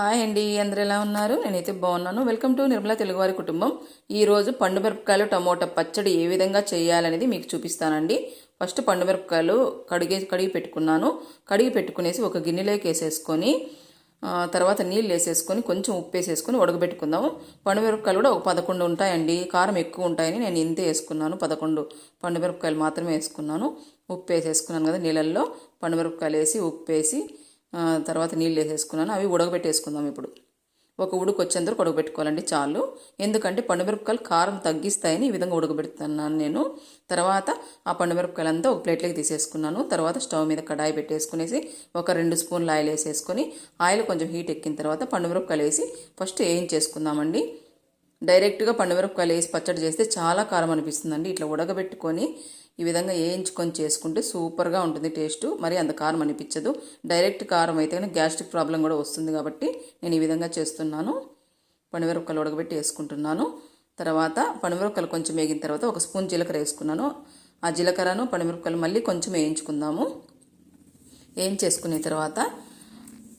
Hi అండి అందరు ఎలా ఉన్నారు? నేనైతే బాగున్నాను. వెల్కమ్ టు నిర్మలా తెలుగువారి కుటుంబం. ఈరోజు పండు మిరపకాయలు టమోటా పచ్చడి ఏ విధంగా చేయాలనేది మీకు చూపిస్తానండి. ఫస్ట్ పండు మిరపకాయలు కడిగే కడిగి పెట్టుకున్నాను. కడిగి పెట్టుకునేసి ఒక గిన్నెలోకి వేసేసుకొని తర్వాత నీళ్ళు వేసేసుకొని కొంచెం ఉప్పు వేసేసుకొని ఉడకబెట్టుకుందాము. పండు మిరపకాయలు కూడా ఒక పదకొండు ఉంటాయండి. కారం ఎక్కువ ఉంటాయని నేను ఇంతే వేసుకున్నాను పదకొండు. పండు మిరపకాయలు మాత్రమే వేసుకున్నాను. ఉప్పు వేసేసుకున్నాను కదా నీళ్ళల్లో. పండు మిరపకాయలు వేసి ఉప్పు వేసి తర్వాత నీళ్ళు వేసేసుకున్నాను. అవి ఉడకబెట్టేసుకుందాం ఇప్పుడు. ఒక ఉడుకు ఉడకబెట్టుకోవాలండి చాలు. ఎందుకంటే పండుమిరపకాయలు కారం తగ్గిస్తాయని ఈ విధంగా ఉడకబెడుతున్నాను నేను. తర్వాత ఆ పండుమిరపకాయలు అంతా ఒక ప్లేట్లోకి తీసేసుకున్నాను. తర్వాత స్టవ్ మీద కడాయి పెట్టేసుకునేసి ఒక రెండు స్పూన్లు ఆయిల్ వేసేసుకొని ఆయిల్ కొంచెం హీట్ ఎక్కిన తర్వాత పండుమిరపకాయలు వేసి ఫస్ట్ వేయించేసుకుందామండి డైరెక్ట్గా పండుమిరపకాయలు వేసి పచ్చడి చేస్తే చాలా కారం అనిపిస్తుందండి. ఇట్లా ఉడకబెట్టుకొని ఈ విధంగా వేయించుకొని చేసుకుంటే సూపర్గా ఉంటుంది టేస్ట్. మరి అంత కారం అనిపించదు. డైరెక్ట్ కారం అయితే కానీ గ్యాస్ట్రిక్ ప్రాబ్లం కూడా వస్తుంది కాబట్టి నేను ఈ విధంగా చేస్తున్నాను. పండుమిరపకాయలు ఉడకబెట్టి వేసుకుంటున్నాను. తర్వాత పండుమిరపకాయలు కొంచెం వేగిన తర్వాత ఒక స్పూన్ జీలకర్ర వేసుకున్నాను. ఆ జీలకర్రను పండుమిరపకాయలు మళ్ళీ కొంచెం వేయించుకుందాము. వేయించేసుకున్న తర్వాత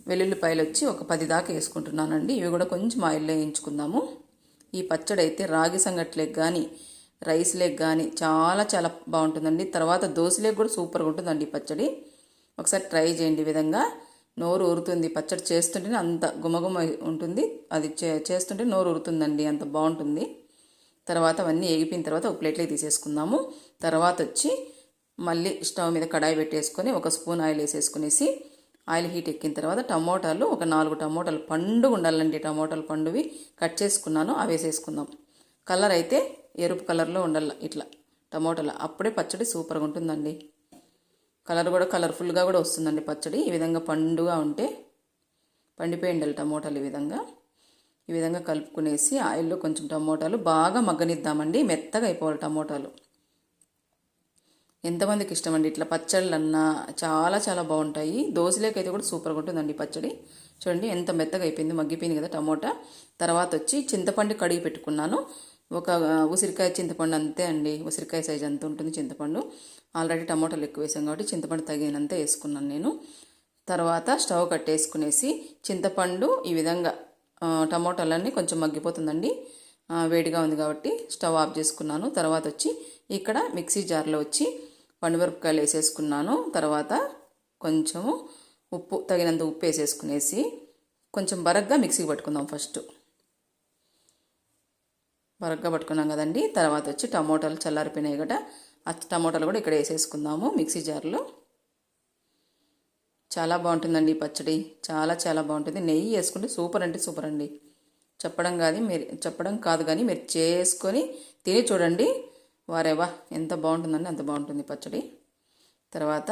వెల్లుల్లిపాయలు వచ్చి ఒక పది దాకా వేసుకుంటున్నానండి. ఇవి కూడా కొంచెం ఆయిల్లో వేయించుకుందాము. ఈ పచ్చడి అయితే రాగి సంగట్లేకి కానీ రైస్ లేక్ కానీ చాలా చాలా బాగుంటుందండి. తర్వాత దోశలేకి కూడా సూపర్గా ఉంటుందండి ఈ పచ్చడి. ఒకసారి ట్రై చేయండి ఈ విధంగా. నోరు ఊరుతుంది. పచ్చడి చేస్తుంటేనే అంత గుమగుమ ఉంటుంది. అది చే చేస్తుంటే నోరు ఊరుతుందండి. అంత బాగుంటుంది. తర్వాత అవన్నీ ఎగిపోయిన తర్వాత ఒక ప్లేట్లోకి తీసేసుకుందాము. తర్వాత వచ్చి మళ్ళీ స్టవ్ మీద కడాయి పెట్టేసుకొని ఒక స్పూన్ ఆయిల్ వేసేసుకునేసి ఆయిల్ హీట్ ఎక్కిన తర్వాత టమోటాలు ఒక నాలుగు టమోటాలు పండుగ ఉండాలండి. టమోటాలు పండువి కట్ చేసుకున్నాను అవి వేసేసుకుందాం. కలర్ అయితే ఎరుపు కలర్లో ఉండాలి ఇట్లా. టమోటాలు అప్పుడే పచ్చడి సూపర్గా ఉంటుందండి. కలర్ కూడా కలర్ఫుల్గా కూడా వస్తుందండి పచ్చడి. ఈ విధంగా పండుగా ఉంటే పండిపోయి ఉండాలి టమోటాలు ఈ విధంగా. ఈ విధంగా కలుపుకునేసి ఆయిల్లో కొంచెం టమోటాలు బాగా మగ్గనిద్దామండి. మెత్తగా అయిపోవాలి టమోటాలు. ఎంతమందికి ఇష్టం అండి ఇట్లా పచ్చళ్ళు అన్నా చాలా చాలా బాగుంటాయి. దోశలేకైతే కూడా సూపర్గా ఉంటుందండి పచ్చడి. చూడండి ఎంత మెత్తగా అయిపోయింది మగ్గిపోయింది కదా టమోటా. తర్వాత వచ్చి చింతపండు కడిగి పెట్టుకున్నాను. ఒక ఉసిరికాయ చింతపండు అంతే అండి. ఉసిరికాయ సైజ్ అంత ఉంటుంది చింతపండు. ఆల్రెడీ టమోటాలు ఎక్కువ వేసాం కాబట్టి చింతపండు తగినంత వేసుకున్నాను నేను. తర్వాత స్టవ్ కట్టేసుకునేసి చింతపండు ఈ విధంగా టమాటాలన్నీ టమోటాలన్నీ కొంచెం మగ్గిపోతుందండి. వేడిగా ఉంది కాబట్టి స్టవ్ ఆఫ్ చేసుకున్నాను. తర్వాత వచ్చి ఇక్కడ మిక్సీ జార్లో వచ్చి పండుమిరపకాయలు వేసేసుకున్నాను. తర్వాత కొంచెము ఉప్పు తగినంత ఉప్పు వేసేసుకునేసి కొంచెం బరగ్గా మిక్సీకి పట్టుకుందాం ఫస్ట్. బరగ్గా పట్టుకున్నాం కదండి. తర్వాత వచ్చి టమోటాలు చల్లారిపోయినాయి గట. ఆ టమోటాలు కూడా ఇక్కడ వేసేసుకుందాము మిక్సీ జార్లో. చాలా బాగుంటుందండి పచ్చడి. చాలా చాలా బాగుంటుంది. నెయ్యి వేసుకుంటే సూపర్ అంటే సూపర్ అండి. చెప్పడం కాదు మీరు చెప్పడం కాదు కానీ మీరు చేసుకొని తిని చూడండి. వారేవా ఎంత బాగుంటుందండి అంత బాగుంటుంది పచ్చడి. తర్వాత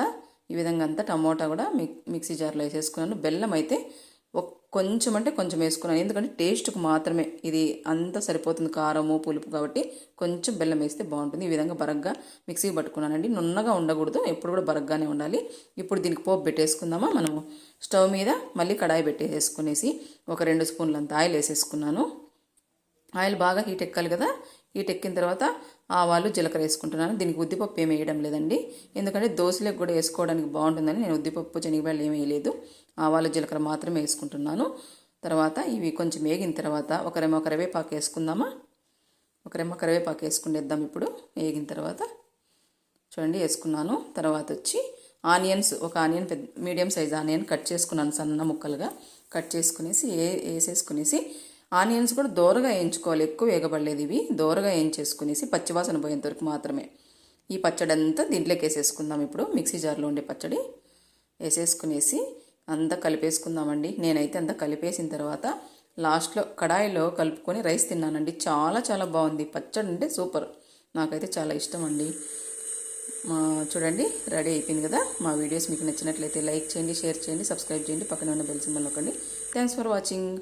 ఈ విధంగా అంతా టమోటా కూడా మిక్ మిక్సీ జార్లో వేసేసుకున్నాను. బెల్లం అయితే కొంచెం అంటే కొంచెం వేసుకున్నాను. ఎందుకంటే టేస్ట్కి మాత్రమే ఇది అంతా సరిపోతుంది కారము పులుపు కాబట్టి కొంచెం బెల్లం వేస్తే బాగుంటుంది. ఈ విధంగా బరగ్గా మిక్సీ పట్టుకున్నానండి. నున్నగా ఉండకూడదు ఎప్పుడు కూడా బరగ్గానే ఉండాలి. ఇప్పుడు దీనికి పోపు పెట్టేసుకుందామా? మనము స్టవ్ మీద మళ్ళీ కడాయి పెట్టేసుకునేసి ఒక రెండు స్పూన్లంత ఆయిల్ వేసేసుకున్నాను. ఆయిల్ బాగా హీట్ ఎక్కాలి కదా హీట్ ఎక్కిన తర్వాత ఆవాలు జీలకర్ర వేసుకుంటున్నాను. దీనికి ఉద్దిపప్పు ఏమి వేయడం లేదండి. ఎందుకంటే దోశలకు కూడా వేసుకోవడానికి బాగుంటుందని నేను ఉద్దిపప్పు శనగపాయలు ఏమీ వేయలేదు. ఆవాలు జీలకర్ర మాత్రమే వేసుకుంటున్నాను. తర్వాత ఇవి కొంచెం వేగిన తర్వాత ఒక కరివేపాకు వేసుకుందామా? ఒక కరివేపాకు వేసుకునేద్దాం ఇప్పుడు. వేగిన తర్వాత చూడండి వేసుకున్నాను. తర్వాత వచ్చి ఆనియన్స్ ఒక ఆనియన్ పెద్ద మీడియం సైజ్ ఆనియన్ కట్ చేసుకున్నాను సన్న ముక్కలుగా. కట్ చేసుకునేసి ఏ వేసేసుకునేసి ఆనియన్స్ కూడా దోరగా వేయించుకోవాలి. ఎక్కువ వేగబడలేదు ఇవి. దోరగా వేయించేసుకునేసి పచ్చివాసన పోయేంత వరకు మాత్రమే. ఈ పచ్చడి అంతా దీంట్లోకి వేసేసుకుందాం ఇప్పుడు. మిక్సీ జార్లో ఉండే పచ్చడి వేసేసుకునేసి అంతా కలిపేసుకుందామండి. నేనైతే అంతా కలిపేసిన తర్వాత లాస్ట్లో కడాయిలో కలుపుకొని రైస్ తిన్నానండి. చాలా చాలా బాగుంది. పచ్చడి అంటే సూపర్. నాకైతే చాలా ఇష్టం అండి మా చూడండి రెడీ అయిపోయింది కదా. మా వీడియోస్ మీకు నచ్చినట్లయితే లైక్ చేయండి షేర్ చేయండి సబ్స్క్రైబ్ చేయండి. పక్కన ఉన్న బెల్ సింబల్ నొక్కండి. Thanks for watching.